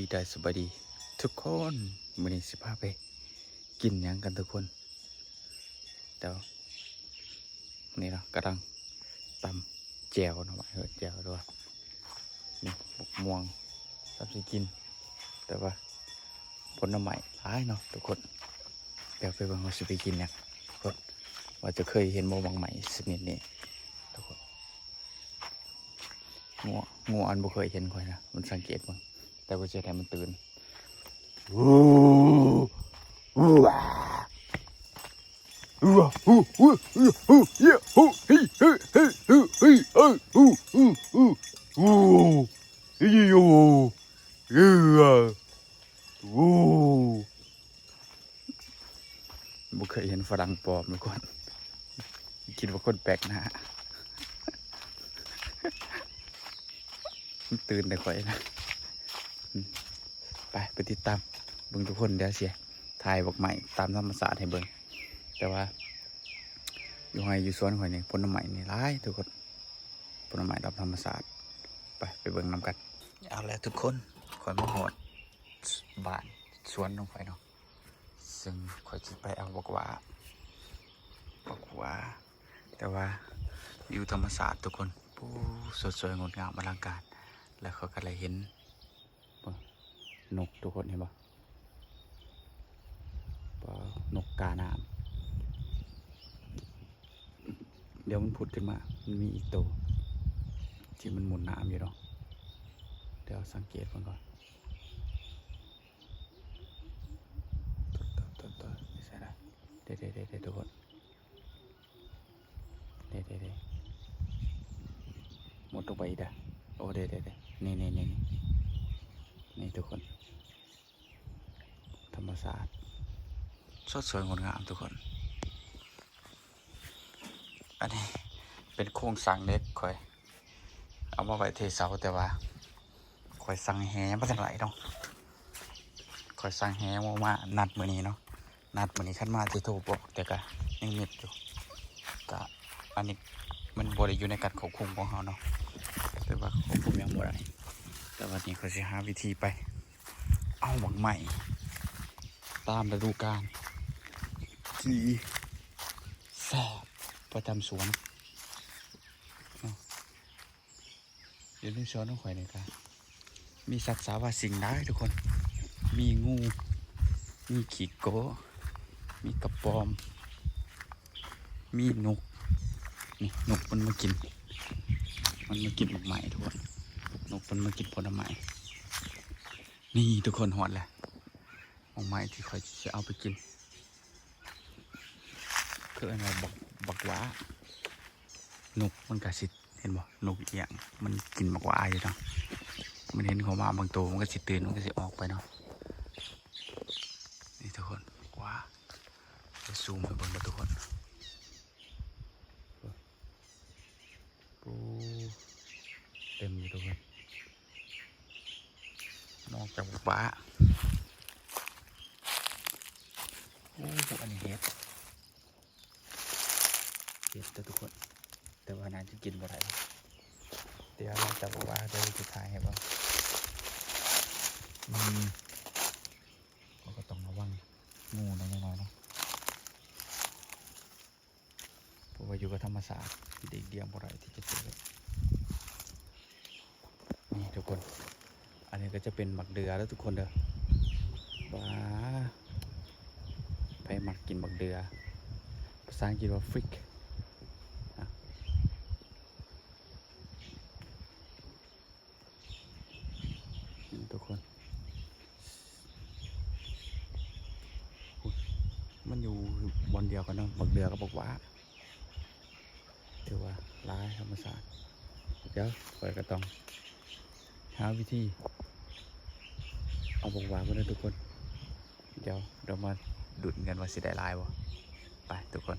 ปีได้สบายดี ทุกคนมื้อนี้สิพาไป กินยังกันทุกคนเดี๋ยวนี่เนาะกำลังตำแจวนะว่าเออแจวด้วยนี่บกม่วงตำสิกิน แต่ว่าผลไม้หลายเนาะทุกคนเดี๋ยวไปบิ่งว่าสิไปกินหยังทุกคนว่าจะเคยเห็นโมบางใหม่สนิทนี่ทุกคนงัวงัวอันบ่เคยเห็นค่อยนะมันสังเกตเบิ่ง แต่ว่าจะให้มันตื่นวู้วู้อ่าวู้วู้วู้วู้วู้เย้วู้เฮ้เฮ้เฮ้เฮ้เฮ้เอ้ยวู้วู้วู้วู้อู้บุเคยเห็นฝรั่งปลอมมาก่อนคิดว่าคนแปลกหน้าตื่นแต่ข่อยนะ ไปไปติดตามเบิ่งทุกคนเดี๋ยวเสียถ่ายบอกใหม่ตามธรรมศาสตร์ให้เบิ่งแต่ว่า อยู่ไห้อยู่สวนข่อยนี่ผลไม้นี่ร้ายทุกคนผลไม้ตามธรรมศาสตร์ไปไปเบิ่งนำกัน เอาแล้วทุกคนข่อยมาหอดบ้านสวนของข่อยเนาะซึ่งข่อยจะไปเอาบอกว่าบอกว่าแต่ว่าอยู่ธรรมศาสตร์ทุกคนผู้สดสวยงดงามอลังการ แล้วเขาก็เลยเห็น นกทุกคนเห็นปะปลานกกาน้ำเดี๋ยวมันผุดขึ้นมา มันมีอีกตัวที่มันหมุนน้ำอยู่เนาะเดี๋ยวสังเกตมันก่อนตัวตัวตัวตัวไม่ใช่ละเดี๋ยวเดี๋ยวเดี๋ยวเดี๋ยวทุกคนเดี๋ยวเดี๋ยวเดี๋ยวหมดตัวไปอีกอะโอ้เดี๋ยวเดี๋ยวเดี๋ยวนี่นี่นี่ นี่ทุกคน ธรรมศาสตร์สดสวยงดงามทุกคน อันนี้เป็นโครงสร้างเล็กคอย เอามาไว้เทเสาแต่ว่าคอยสั่งแหมาจากไหนเนาะคอยสั่งแหมามานัดมือนี้เนาะนัดมือนี้ขั้นมาที่โทรบอกแต่ก็ยังมิดอยู่ก็อันนี้มันบริอยู่ในการควบคุมของเขาเนาะแต่ว่าควบคุมยังบ่ได้ แต่วันนี้เขาจะหาวิธีไป เอาหวังใหม่ ตามฤดูกาลที่แสบประจำสวนเอาเดี๋ยวนี้สวนต้องข่อยหน่อยครับมีสัตว์สาวาสิ่งได้ทุกคน มีงู มีขีดโกมีกระปอม มีนก นี่นกมันมากิน มันมากินหมกใหม่ทุกคน นกมันมากินผลไม้นี่ทุกคนหอดแหละหมกใหม่ที่คอยจะเอาไปกินคืออะไรบักบักหว้านกมันกระสิเห็นบ่นกเอียงมันกินบักว้าอยู่เนาะมันเห็นเขามาบางตัวมันก็สิตื่นมันก็สิออกไปเนาะนี่ทุกคนบักว้าจะซูมไปบนมาทุกคนปูเต็มอยู่ทุกคน นอกจากบักหว้าโอ้อันนี้เห็ดเห็ดทุกคน แต่ว่าน่าจะกินบ่ได้เดี๋ยวเราจะบอกว่าเดี๋ยวจะถ่ายให้เบ่งอืมเราก็ต้องระวังงูน้อยๆเนาะเพราะว่าอยู่กับธรรมศาสตร์เด็กเดียมบ่ได้ที่จะเจอนี่ทุกคน อันนี้ก็จะเป็นหมักเดือแล้วทุกคนเด้อว้าไปหมักกินหมักเดือภาษาอังกฤษว่า frick อะทุกคน มันอยู่บนเดียวกันเนาะบักเดือก็บอกว่าเดี๋ยวว่าร้ายธรรมศาสตร์เดี๋ยวคอยก็ต้อง หาวิธี เอาบอกวากันเลยทุกคน เดี๋ยวเรามาดุดกันว่าสิได้ลายบ่ไปทุกคน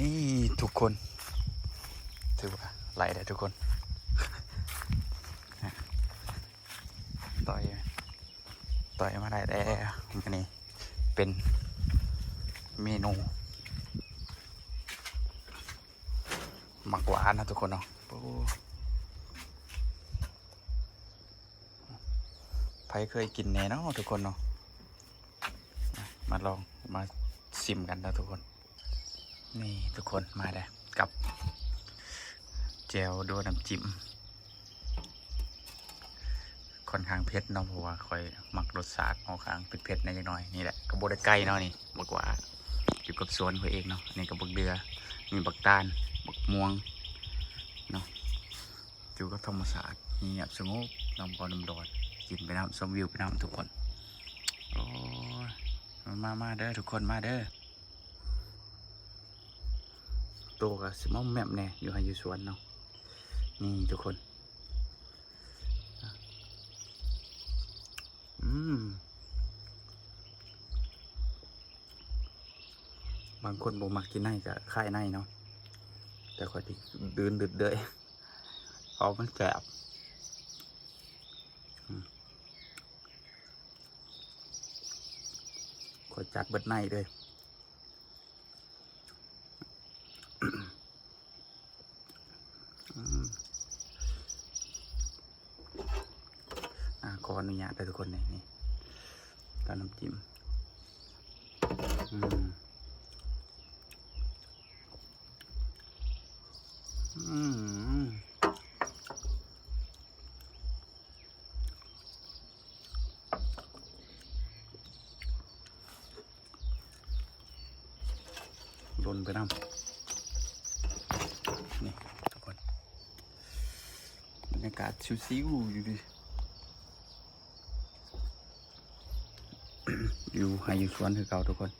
นี่ทุกคนถือว่าไหลได้ทุกคนต่อยต่อยมาได้แล้วอันนี้เป็นเมนูหมักหวานนะทุกคนเนาะโอ้ ผเคยกินแน่เนาะทุกคนเนาะมาลองมาซิมกันนะทุกคน นี่ทุกคนมาแล้วกับแจวด้วยน้ำจิ้มค่อนข้างเผ็ดเนาะเพราะว่าคอยหมักรสชาติค่อนข้างเผ็ดๆในจักหน่อยนี่แหละกระโบได้ใกล้เนาะนี่บอกว่าอยู่กับสวนเขาเองเนาะนี่กับบักเดือมีบักตาลบักม่วงเนาะอยู่กับธรรมศาสตร์เงียบสงบลำบอลำดอน กินไปน้ำชมวิวไปน้ำทุกคนโอ้มามาเด้อทุกคนมาเด้อตัวกับสมอมแมมแน่อยู่ให้อยู่สวนเนาะนี่ทุกคน อืมบางคนบ่มักกินในกับค่ายในเนาะแต่คอยที่ดืนดึดเดยเพราะมันแสบอืม คอจัดเบิดในเลยอขออนุญาตทุกคนนี่นี่ตอนน้ำจิ้มอืมอืมลนไปน้ำนี่ทุกคนบรรยาก ซิวอยู่ดิอยู่ให้อยู่สวนคือเก่าทุกคน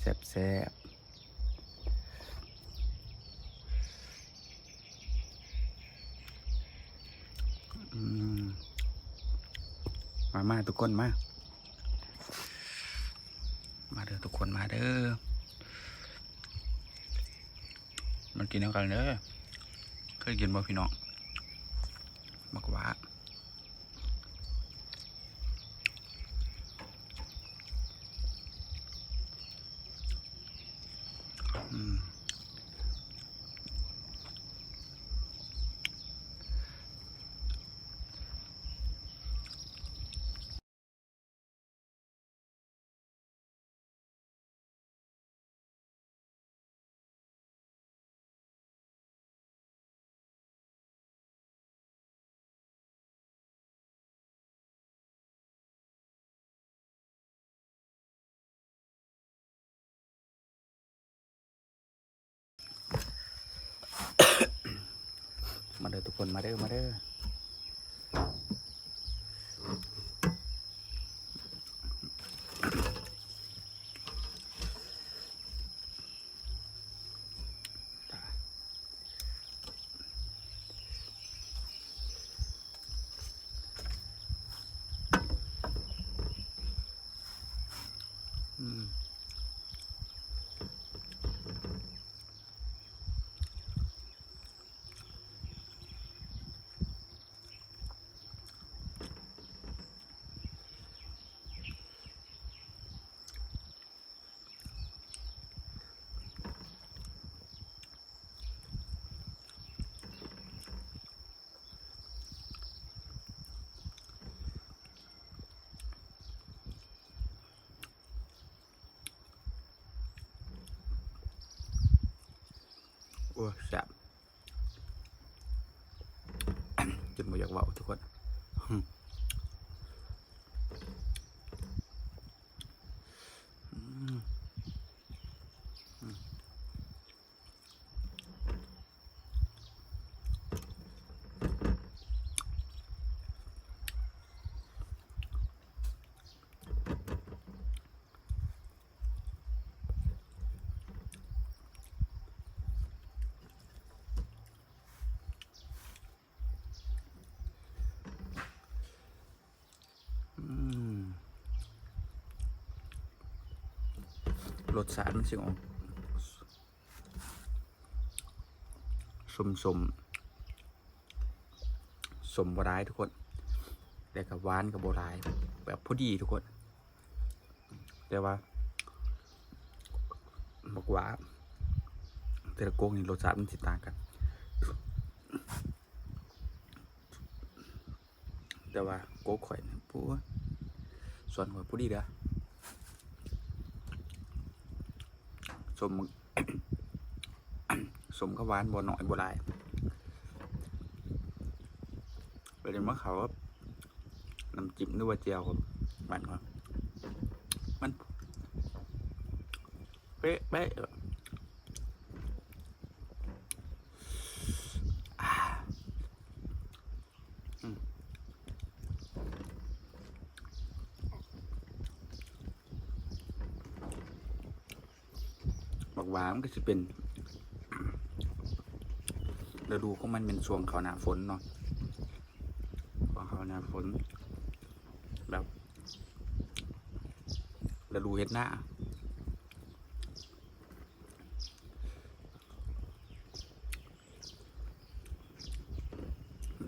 แซ่บแซ่บมามาทุกคนมา มาเด้อทุกค นมาเด้อมันกินแล้วกันเด้อเคยกินบ่พี่น้องมักว่า มาเด้อทุกคนมาเด้อมาเด้อ อ้ยแซ่บจนไม่อยากเบาทุกคน รสชาติมันสิออกสมสมสมบร้ายทุกคนแต่กับหวานกับบร้าย แบบพอดีทุกคน แต่ว่าบอกว่าแต่ละโก๊กนี่รสชาติมันสิต่างกัน แต่ว่าโก๊กข่อยเนี่ยผู้ส่วนข่อยผู้ดีเด้อ สมสมกับหวานบ่น้อยบ่หลายประเด็นว่าเขาว่าน้ำจิ้มหรือว่าเจียวครับมันครับมันเป๊ะเป๊ะ บักหวานมันก็จะเป็นฤดูของมันเป็นช่วงเขาหนาฝนเนาะช่วงเขาหนาฝน แบบฤดูเห็ดหน้า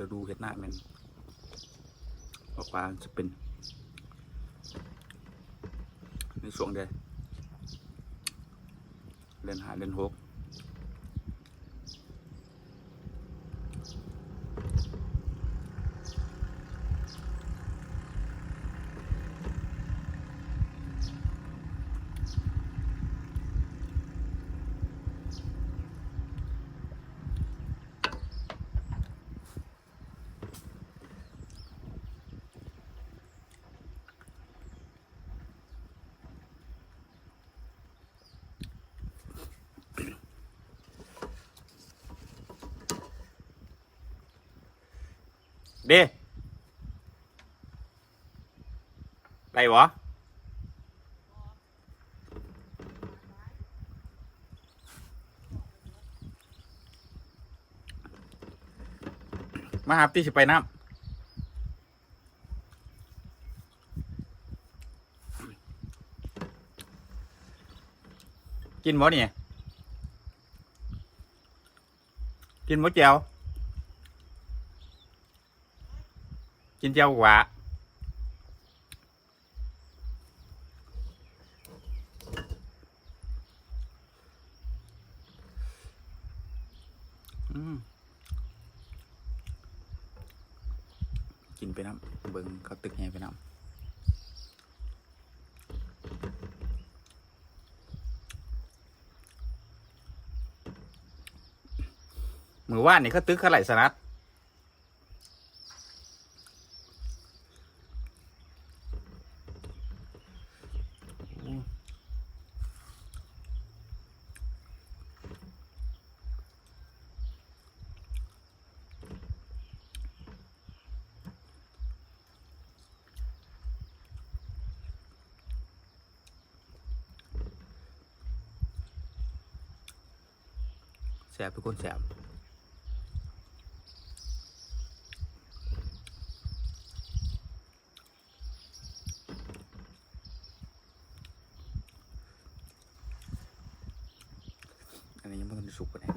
ฤดูเห็ดหน้ามันบอกว่าจะเป็นในช่วงเดือน เล่นหาเล่นหก เด้ไรวะมาหาพี่สิไปน้ำกินบ่เนี่ยกินบ่เจียว กินเจียวหวากินไปน้ำเบิ่งเขาตึกแห่ไปน้ำมือว่านนี่เขาตึกเขาไหลสนัด แสบทุกคนแสบอันนี้ยังไม่ต้องสุกกว่านี้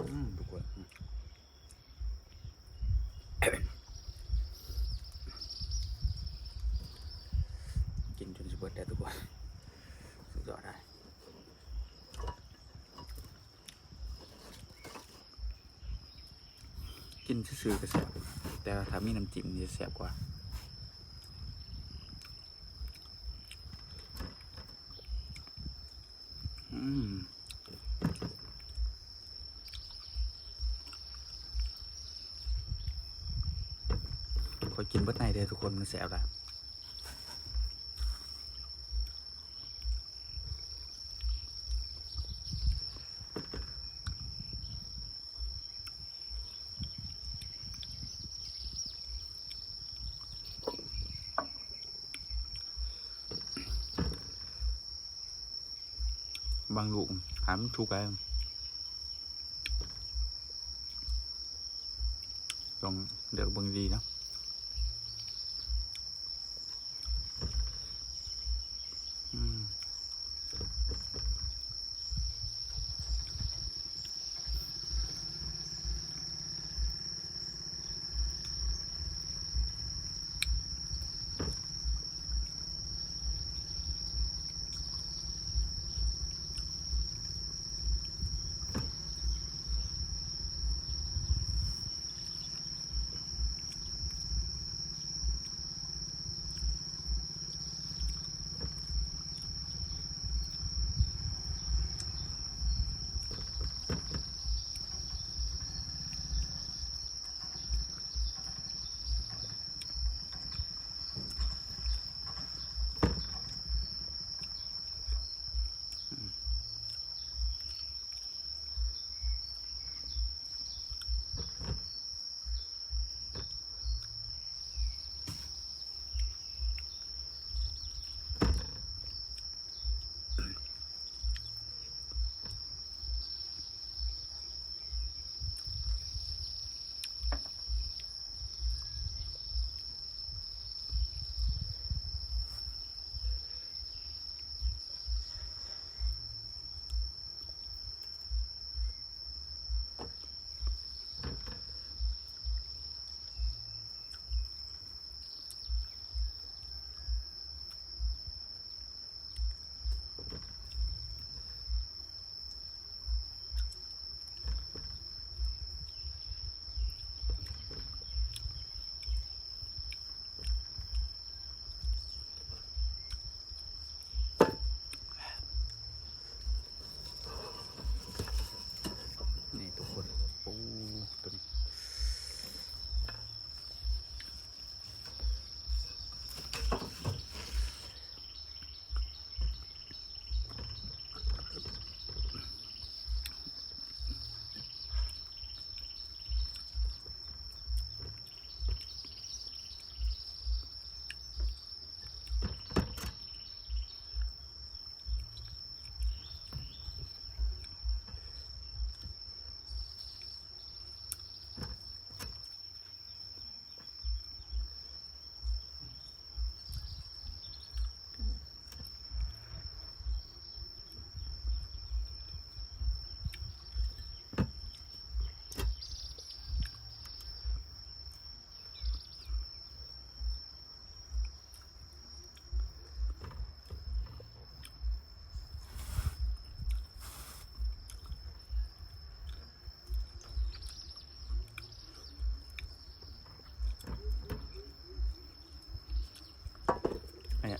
อืมทุกคนอืมกินจนจะเบิดได้ทุกคนสุดยอดได้กิ นซื่อๆก็แสบแต่ถ้ามีน้ำจิ้มนี่จะแสบกว่าอืมคอยกินเบิดในเด้อทุกคนมันแสบละ บางลูกหามนชุ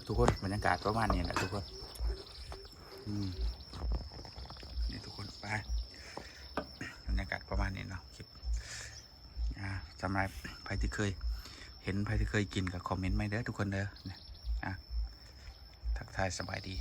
ทุกคนบรรยากาศประมาณนี้แหละทุกคนอืมนี่ทุกคนไปบรรยากาศประมาณนี้เนาะคลิปอ่าสำหรับใครที่เคย เห็นใครที่เคยกินกับคอมเมนต์ไม่เด้อทุกคนเด้อเนี่ยอะทักทายสบายดี